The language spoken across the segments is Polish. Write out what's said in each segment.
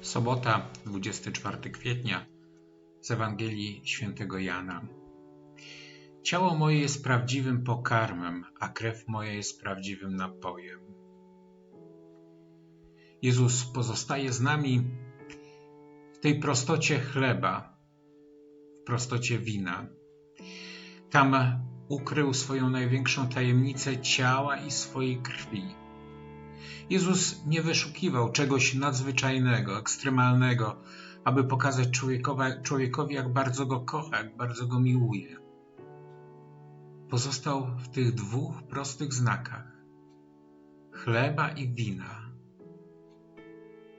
Sobota, 24 kwietnia z Ewangelii Świętego Jana. Ciało moje jest prawdziwym pokarmem, a krew moja jest prawdziwym napojem. Jezus pozostaje z nami w tej prostocie chleba, w prostocie wina. Tam ukrył swoją największą tajemnicę ciała i swojej krwi Jezus nie wyszukiwał czegoś nadzwyczajnego, ekstremalnego, aby pokazać człowiekowi, jak bardzo go kocha, jak bardzo go miłuje. Pozostał w tych dwóch prostych znakach chleba i wina.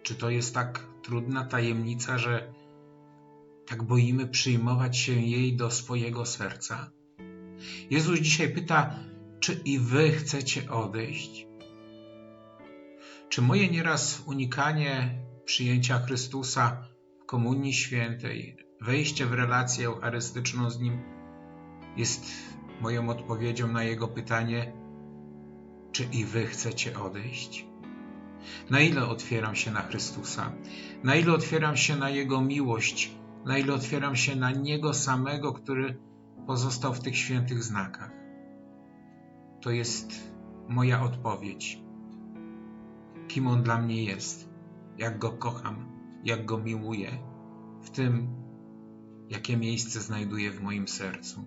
Czy to jest tak trudna tajemnica, że tak boimy przyjmować się jej do swojego serca? Jezus dzisiaj pyta, czy i wy chcecie odejść? Czy moje nieraz unikanie przyjęcia Chrystusa w Komunii Świętej, wejście w relację eucharystyczną z Nim jest moją odpowiedzią na Jego pytanie, czy i Wy chcecie odejść? Na ile otwieram się na Chrystusa? Na ile otwieram się na Jego miłość? Na ile otwieram się na Niego samego, który pozostał w tych świętych znakach? To jest moja odpowiedź kim On dla mnie jest, jak Go kocham, jak Go miłuję, w tym, jakie miejsce znajduje w moim sercu.